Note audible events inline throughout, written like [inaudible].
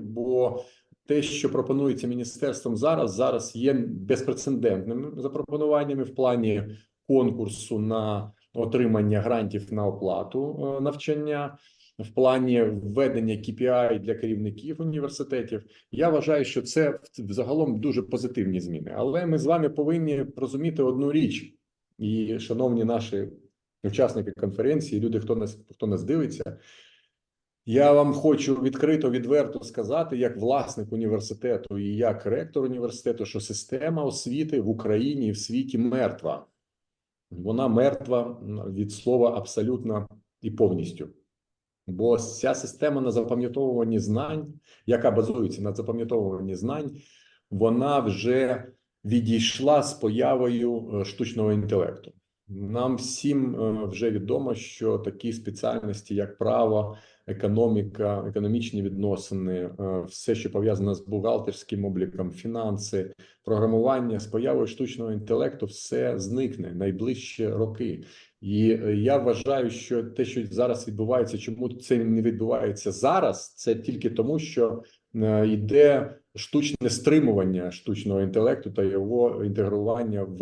бо те, що пропонується міністерством зараз, зараз є безпрецедентними запропонуваннями в плані конкурсу на отримання грантів на оплату е, навчання. В плані введення KPI для керівників університетів, я вважаю, що це взагалом дуже позитивні зміни. Але ми з вами повинні розуміти одну річ, і шановні наші учасники конференції, люди, хто нас хто нас дивиться. Я вам хочу відкрито відверто сказати, як власник університету і як ректор університету, що система освіти в Україні і в світі мертва. Вона мертва від слова абсолютно і повністю. Бо ця система на запам'ятовуванні знань, яка базується на запам'ятовуванні знань, вона вже відійшла з появою е, штучного інтелекту. Нам всім е, вже відомо, що такі спеціальності, як право, економіка, економічні відносини, е, все, що пов'язане з бухгалтерським обліком, фінанси, програмування з появою штучного інтелекту, все зникне найближчі роки. І е, я вважаю, що те, що зараз відбувається, чому це не відбувається зараз, це тільки тому, що е, йде штучне стримування штучного інтелекту та його інтегрування в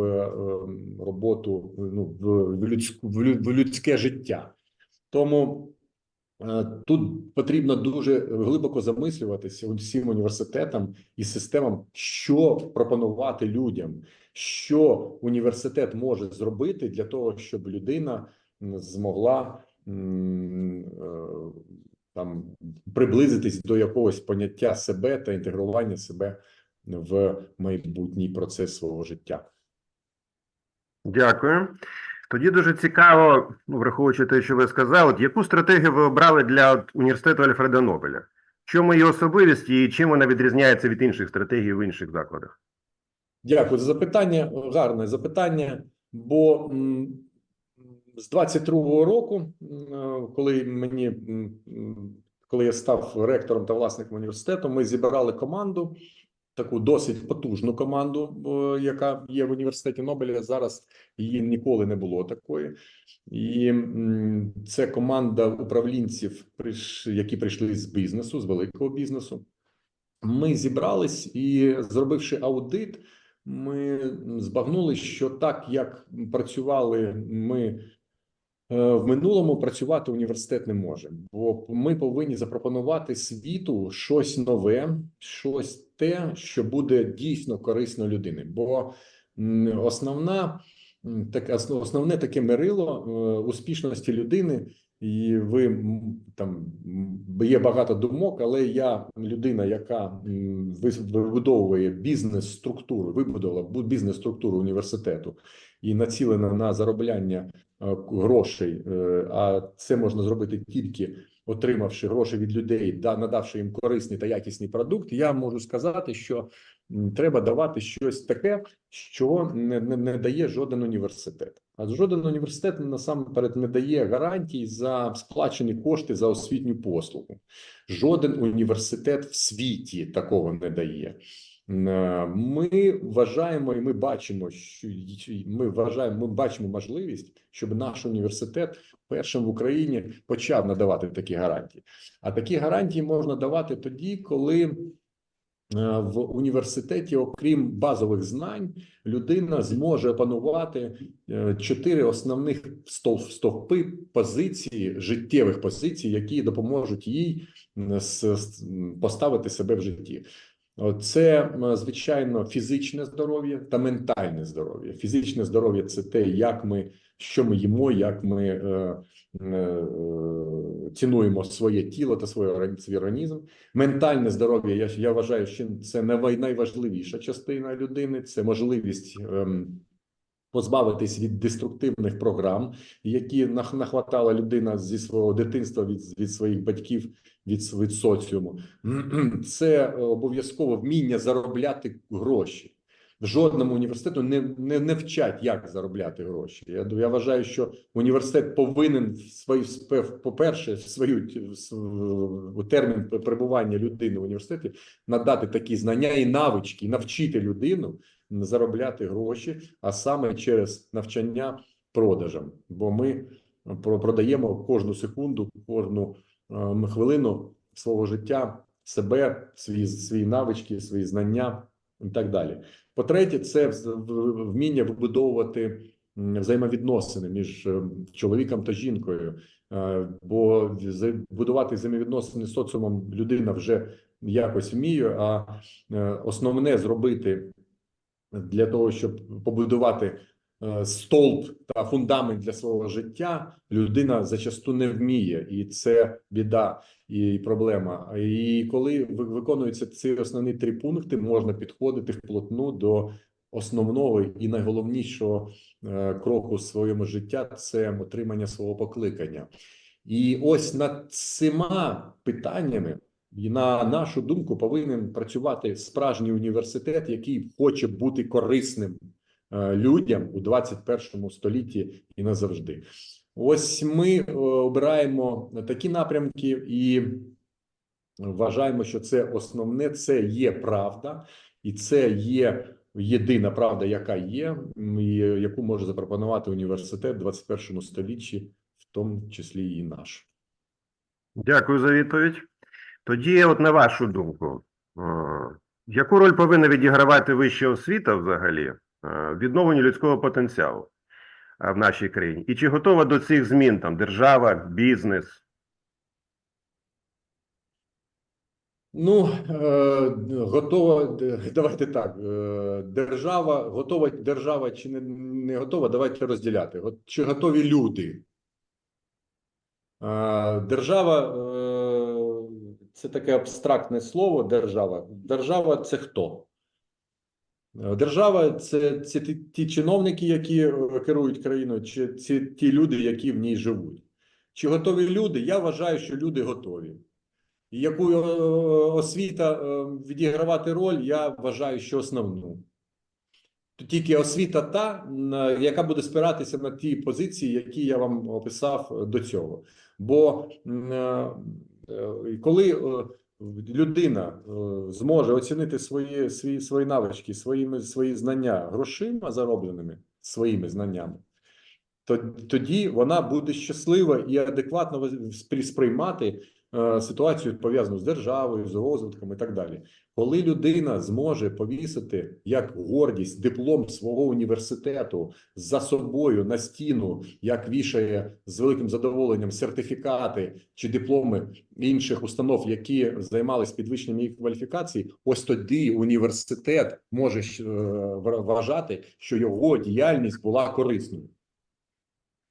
роботу ну, в, людську, в людське життя. Тому тут потрібно дуже глибоко замислюватися усім університетам і системам, що пропонувати людям що університет може зробити для того, щоб людина змогла е, там приблизитись до якогось поняття себе та інтегрування себе в майбутній процес свого життя. Дякую. Тоді дуже цікаво, ну, враховуючи те, що ви сказали, от яку стратегію ви обрали для університету Альфреда Нобеля? Чому її особливість і чим вона відрізняється від інших стратегій в інших закладах? Дякую за запитання. Гарне запитання. Бо з 22-го року, коли мені коли я став ректором та власником університету, ми зібрали команду, таку досить потужну команду, яка є в університеті Нобеля. Зараз її ніколи не було такої, і це команда управлінців, які прийшли з бізнесу, з великого бізнесу. Ми зібрались і, зробивши аудит, ми збагнули, що так як працювали ми е, в минулому, працювати університет не може, бо ми повинні запропонувати світу щось нове, щось те, що буде дійсно корисно людини. Бо основна так, основ- основне таке мерило е, успішності людини. І ви там є багато думок, але я людина, яка вибудовує бізнес-структуру, вибудувала бу- бізнес-структуру університету і націлена на заробляння е, грошей. е, А це можна зробити тільки отримавши гроші від людей, да надавши їм корисний та якісний продукт. Я можу сказати, що треба давати щось таке, що не, не, не дає жоден університет. А жоден університет насамперед не дає гарантій за сплачені кошти за освітню послугу. Жоден університет в світі такого не дає. Ми вважаємо і ми бачимо, що ми вважаємо, ми бачимо можливість, щоб наш університет першим в Україні почав надавати такі гарантії. А такі гарантії можна давати тоді, коли е, в університеті, окрім базових знань, людина зможе опанувати е, чотири основних стов- стовпи позиції, життєвих позицій, які допоможуть їй поставити себе в житті. Це звичайно фізичне здоров'я та ментальне здоров'я. Фізичне здоров'я це те, як ми що ми їмо, як ми е, е, цінуємо своє тіло та свій організм. Ментальне здоров'я. Я, я вважаю, що це най- найважливіша частина людини. Це можливість. ем, Позбавитись від деструктивних програм, які нах- нахватала людина зі свого дитинства від, від своїх батьків, від, від соціуму. [clears throat] Це е, обов'язково вміння заробляти гроші. В жодному університету не, не, не вчать, як заробляти гроші. Я, я вважаю, що університет повинен в свою спев- по-перше, в свою в термін перебування людини в університеті надати такі знання і навички, навчити людину заробляти гроші, а саме через навчання продажам. Бо ми про- продаємо кожну секунду, кожну е, хвилину свого життя себе, свої, свої навички, свої знання і так далі. По-третє, це вміння вибудовувати взаємовідносини між е, чоловіком та жінкою. Е, Бо будувати взаємовідносини з соціумом людина вже якось вміє, а е, основне зробити для того, щоб побудувати е, стовп та фундамент для свого життя, людина зачасту не вміє, і це біда і проблема. І коли виконуються ці основні три пункти, можна підходити вплотну до основного і найголовнішого е, кроку в своєму життя це отримання свого покликання. І ось над цими питаннями, на нашу думку, повинен працювати справжній університет, який хоче бути корисним е, людям у 21 столітті і назавжди. Ось ми е, обираємо такі напрямки і вважаємо, що це основне, це є правда, і це є єдина правда, яка є, і яку може запропонувати університет в 21 столітті, в тому числі і наш. Дякую за відповідь. Тоді, от на вашу думку, е, яку роль повинна відігравати вища освіта взагалі е, в відновленні людського потенціалу е, в нашій країні? І чи готова до цих змін там держава, бізнес? Ну, е, готова, давайте так. е, Держава, готова держава чи не, не готова, давайте розділяти. Чи готові люди? Е, Держава е, це таке абстрактне слово. Держава. Держава це хто? Е, Держава це, це ті, ті чиновники, які е, керують країною, чи це ті люди, які в ній живуть. Чи готові люди? Я вважаю, що люди готові. І яку е, освіта відігравати роль, я вважаю, що основну. Тільки освіта та, яка буде спиратися на ті позиції, які я вам описав до цього. Бо коли е, людина е, зможе оцінити свої, свої, свої навички, свої, свої знання грошима заробленими своїми знаннями, то тоді вона буде щаслива і адекватно сприй- сприймати е, ситуацію пов'язану з державою, з розвитком і так далі. Коли людина зможе повісити як гордість диплом свого університету за собою на стіну, як вішає з великим задоволенням сертифікати чи дипломи інших установ, які займалися підвищенням їх кваліфікації, ось тоді університет може е, вважати, що його діяльність була корисною.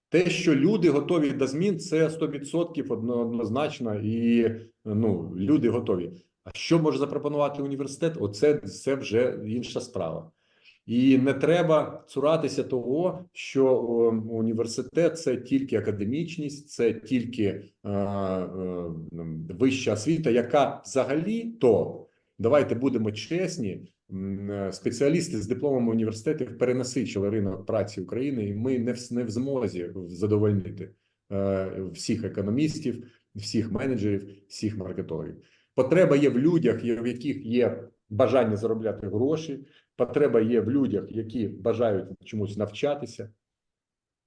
Те, що люди готові до змін, це 100% однозначно, і ну, люди готові. А що може запропонувати університет? Оце це вже інша справа. І не треба цуратися того, що університет це тільки академічність, це тільки е, е, вища освіта, яка взагалі то давайте будемо чесні. Е, Спеціалісти з дипломом університетів перенасичили ринок праці України, і ми не в, не в змозі задовольнити е, всіх економістів, всіх менеджерів, всіх маркетологів. Потреба є в людях, в яких є бажання заробляти гроші. Потреба є в людях, які бажають чомусь навчатися.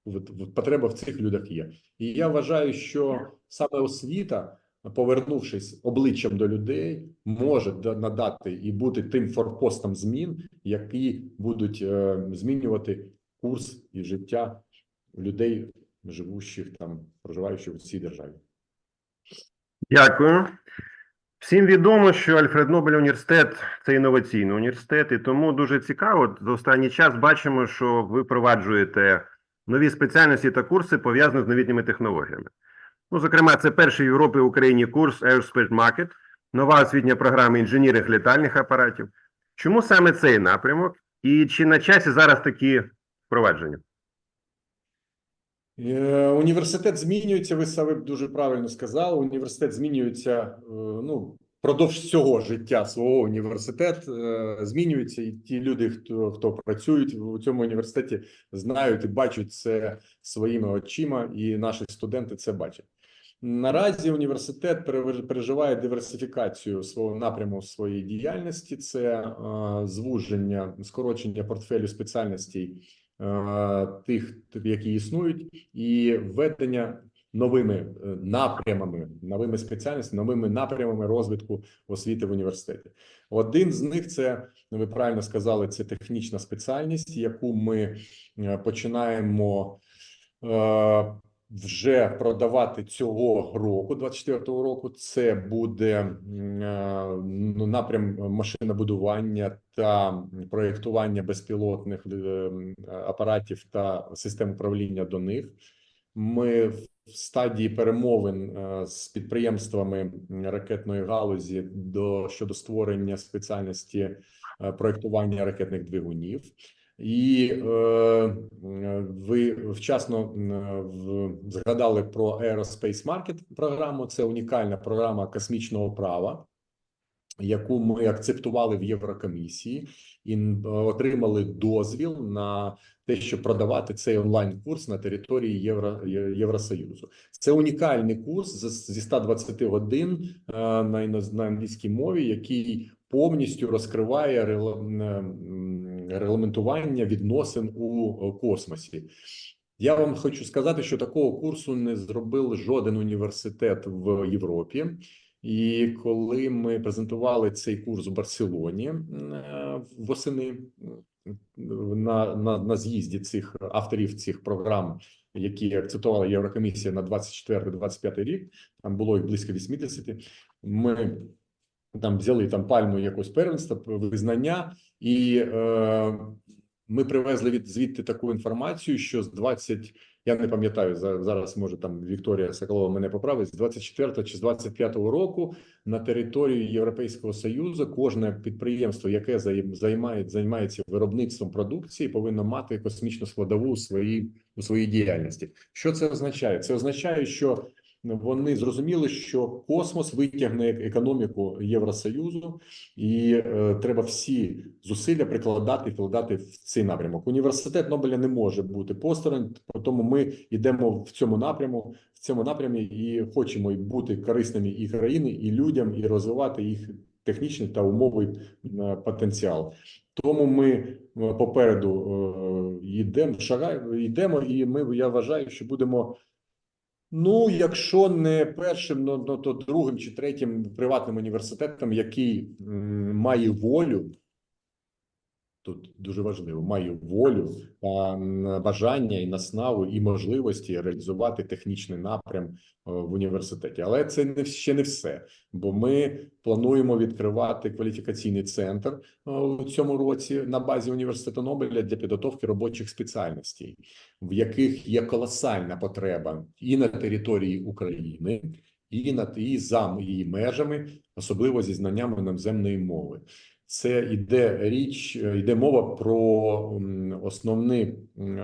От- от Потреба в цих людях є. І я вважаю, що саме освіта, повернувшись обличчям до людей, може надати і бути тим форпостом змін, які будуть е, змінювати курс і життя людей, живущих там, проживаючих в цій державі. Дякую. Всім відомо, що Альфред Нобель університет це інноваційний університет, і тому дуже цікаво. За останній час бачимо, що ви впроваджуєте нові спеціальності та курси пов'язані з новітніми технологіями. Ну, зокрема, це перший в Європі і Україні курс Aerospace Market, нова освітня програма інженіринг літальних апаратів. Чому саме цей напрямок? І чи на часі зараз такі впровадження? Е, Університет змінюється. Ви саме дуже правильно сказали. Університет змінюється е, ну продовж всього життя свого університет е, змінюється, і ті люди, хто хто працюють у цьому університеті, знають і бачать це своїми очима, і наші студенти це бачать. Наразі університет переживає диверсифікацію свого напряму своєї діяльності. Це е, звуження, скорочення портфелю спеціальностей е, тих, які існують, і введення новими е, напрямами, новими спеціальностями, новими напрямами розвитку освіти в університеті. Один з них це ви правильно сказали, це технічна спеціальність, яку ми е, починаємо е, вже продавати цього року, 24-го року. Це буде е, ну, напрям машинобудування та проєктування безпілотних е, апаратів та систем управління до них. Ми в стадії перемовин е, з підприємствами ракетної галузі до щодо створення спеціальності проєктування ракетних двигунів. І е, е, ви вчасно е, згадали про Aerospace Market програму. Це унікальна програма космічного права, яку ми акцептували в Єврокомісії і отримали дозвіл на те, щоб продавати цей онлайн-курс на території Євро, Євросоюзу. Це унікальний курс зі 120 годин е, на, англійській мові, який повністю розкриває е, регламентування відносин у е, космосі. Я вам хочу сказати, що такого курсу не зробив жоден університет в Європі. І коли ми презентували цей курс в Барселоні е, восени на, на, на з'їзді цих авторів цих програм, які акцептувала Єврокомісія на 24-25 рік, там було їх близько 80, Ми там взяли там пальму якось первенства, визнання, і е, ми привезли від звідти таку інформацію, що з 20, я не пам'ятаю за- зараз, може там Вікторія Соколова мене поправить, з 24 чи з 25 року на території Європейського Союзу кожне підприємство, яке займає, займається виробництвом продукції, повинно мати космічну складову у своїй у своїй діяльності. Що це означає? Це означає, що вони зрозуміли, що космос витягне економіку Євросоюзу, і е, треба всі зусилля прикладати і вкладати в цей напрямок. Університет Нобеля не може бути посторонь, тому ми йдемо в цьому напряму, в цьому напрямі і хочемо і бути корисними і країні, і людям, і розвивати їх технічний та умовий е, потенціал. Тому ми е, попереду е, йдемо, шагаємо, йдемо, і ми я вважаю, що будемо. Ну, якщо не першим, ну, ну то другим чи третім приватним університетом, який має волю, тут дуже важливо, має волю, бажання і наснаву, і можливості реалізувати технічний напрям е, в університеті. Але це не ще не все, бо ми плануємо відкривати кваліфікаційний центр е, у цьому році на базі університету Нобеля для підготовки робочих спеціальностей в яких є колосальна потреба і на території України, і на і за її межами, особливо зі знаннями іноземної мови. Це йде річ, йде мова про основний,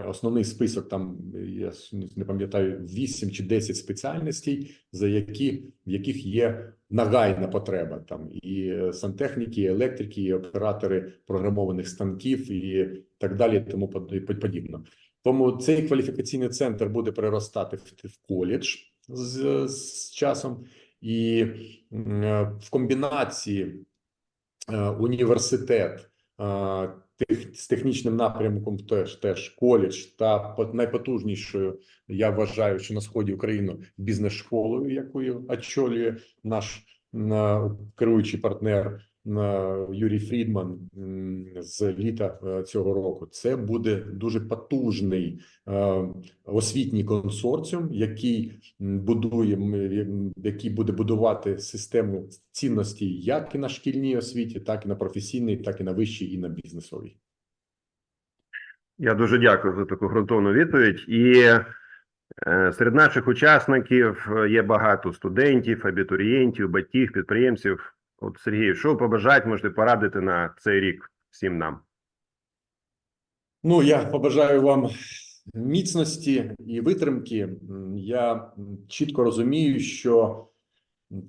основний список. Там я не пам'ятаю 8 чи 10 спеціальностей, за які в яких є нагайна потреба. Там і е, сантехніки, і електрики, і оператори програмованих станків, і так далі, тому подібно. Тому цей кваліфікаційний центр буде переростати в, коледж з, з часом, і е, в комбінації університет е, з технічним напрямком, теж теж коледж та по- найпотужнішою, я вважаю, що на сході України бізнес-школою, якою очолює наш м, керуючий партнер Юрій Фрідман з літа е, цього року. Це буде дуже потужний е, освітній консорціум, який будує, який буде будувати систему цінностей як і на шкільній освіті, так і на професійній, так і на вищій, і на бізнесовій. Я дуже дякую за таку ґрунтовну відповідь. І е, серед наших учасників є багато студентів, абітурієнтів, батьків, підприємців. От Сергій, що побажати, можете порадити на цей рік всім нам? Ну, я побажаю вам міцності і витримки. Я чітко розумію, що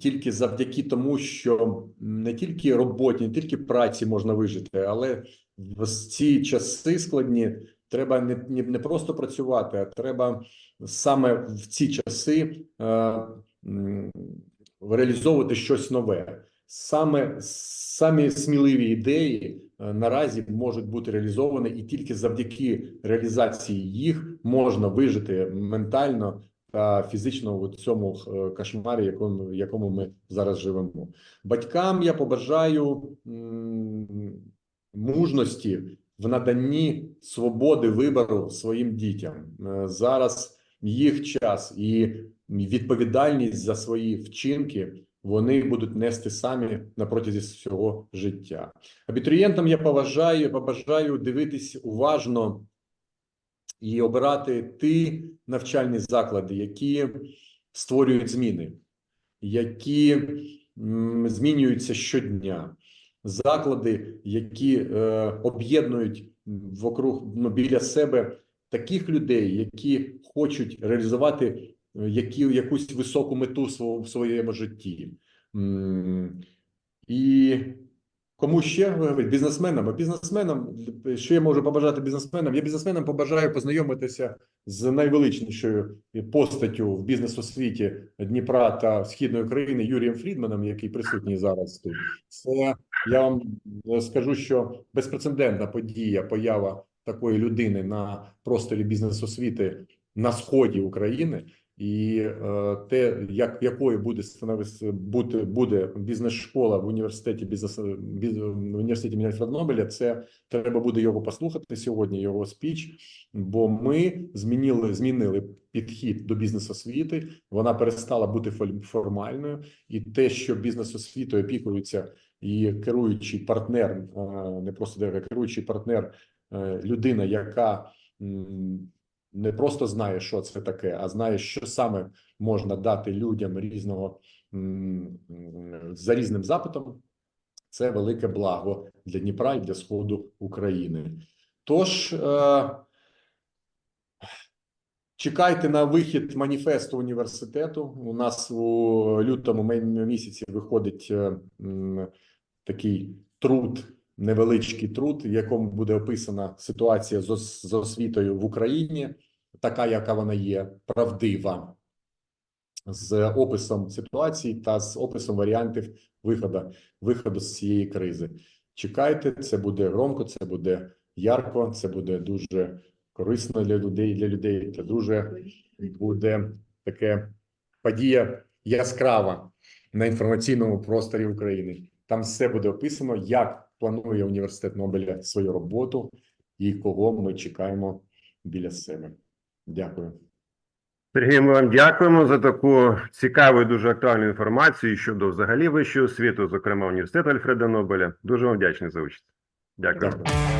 тільки завдяки тому, що не тільки роботі, не тільки праці можна вижити, але в ці часи складні треба не, не просто працювати, а треба саме в ці часи е, реалізовувати щось нове. Саме самі сміливі ідеї е, наразі можуть бути реалізовані, і тільки завдяки реалізації їх можна вижити ментально та фізично у цьому е, кошмарі, якому, якому ми зараз живемо. Батькам я побажаю мужності в наданні свободи вибору своїм дітям. Е, Зараз їх час і відповідальність за свої вчинки вони будуть нести самі на протязі всього життя. Абітурієнтам я побажаю, побажаю дивитись уважно і обирати ті навчальні заклади, які створюють зміни, які змінюються щодня, заклади, які е, об'єднують вокруг ну, біля себе таких людей, які хочуть реалізувати які, якусь високу мету в своєму житті. І Кому ще говорить? Бізнесменам? А бізнесменам, що я можу побажати бізнесменам? Я бізнесменам побажаю познайомитися з найвеличнішою постаттю в бізнес-освіті Дніпра та Східної України Юрієм Фрідманом, який присутній зараз тут. Це я вам скажу, що безпрецедентна подія, поява такої людини на просторі бізнес-освіти на сході України. І е, те, як якою буде становитися бути буде бізнес-школа в університеті бізнес біз, в університеті Нобеля, це треба буде його послухати сьогодні. Його спіч, бо ми змінили змінили підхід до бізнес-освіти. Вона перестала бути формальною, і те, що бізнес-освітою опікується і керуючий партнер, е, не просто а керуючий партнер, е, людина, яка не просто знає, що це таке, а знає, що саме можна дати людям різного за різним запитом. Це велике благо для Дніпра і для сходу України. Тож е, чекайте на вихід маніфесту університету. У нас у лютому місяці виходить е, такий труд, невеличкий труд, в якому буде описана ситуація з, ос- з освітою в Україні, така, яка вона є, правдива, з описом ситуації та з описом варіантів виходу, виходу з цієї кризи. Чекайте, це буде громко, це буде ярко, це буде дуже корисно для людей, для людей. Це дуже буде таке подія яскрава на інформаційному просторі України. Там все буде описано, як планує університет Нобеля свою роботу і кого ми чекаємо біля себе. Дякую. Сергій, ми вам дякуємо за таку цікаву і дуже актуальну інформацію щодо взагалі вищого освіту, зокрема університету Альфреда Нобеля. Дуже вам вдячний за участь. Дякую. Дякую.